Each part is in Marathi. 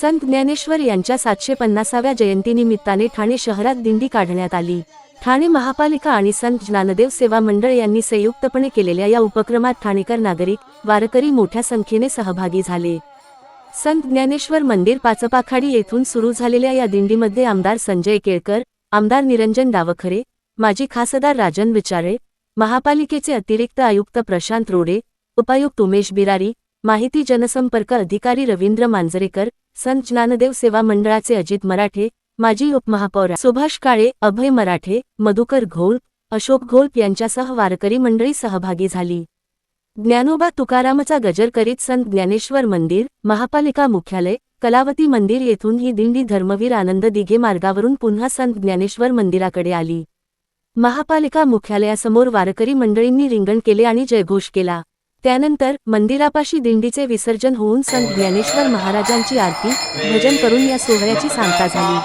संत ज्ञानेश्वर यांच्या सातशे पन्नासाव्या जयंतीनिमित्ताने ठाणे शहरात दिंडी काढण्यात आली. ठाणे महापालिका आणि संत ज्ञानदेव सेवा मंडळ यांनी संयुक्तपणे केलेल्या या उपक्रमात ठाणेकर नागरिक वारकरी मोठ्या संख्येने सहभागी झाले. संत ज्ञानेश्वर मंदिर पाचपाखाडी येथून सुरू झालेल्या या दिंडीमध्ये आमदार संजय केळकर आमदार निरंजन डावखरे माजी खासदार राजन विचारे महापालिकेचे अतिरिक्त आयुक्त प्रशांत रोडे उपायुक्त उमेश बिरारी माहिती जनसंपर्क अधिकारी रवींद्र मांजरेकर संत ज्ञानदेव सेवा मंडळाचे अजित मराठे माजी उपमहापौर सुभाष काळे अभय मराठे मधुकर घोळप अशोक घोळप यांच्यासह वारकरी मंडळी सहभागी झाली. ज्ञानोबा तुकारामचा गजर करीत संत ज्ञानेश्वर मंदिर महापालिका मुख्यालय कलावती मंदिर येथून ही दिंडी धर्मवीर आनंद दिघे मार्गावरून पुन्हा संत ज्ञानेश्वर मंदिराकडे आली. महापालिका मुख्यालयासमोर वारकरी मंडळींनी रिंगण केले आणि जयघोष केला. त्यानंतर मंदिरापाशी दिंडीचे विसर्जन होऊन संत ज्ञानेश्वर महाराजांची आरती भजन करून या सोहळ्याची सांगता झाली.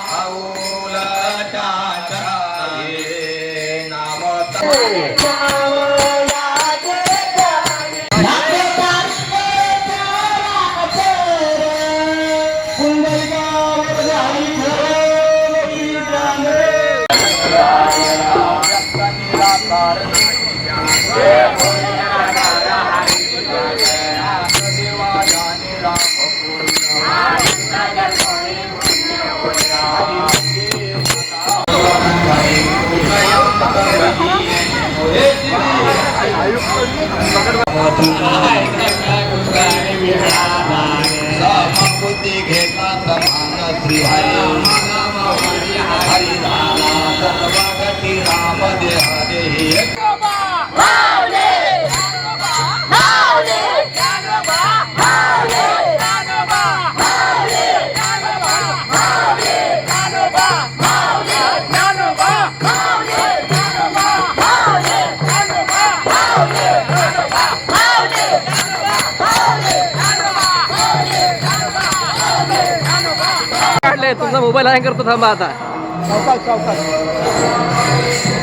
समबुद्धी घेतला काढले तुमचा मोबाईल हँग करतो थांबा आता. चौकात चौकात.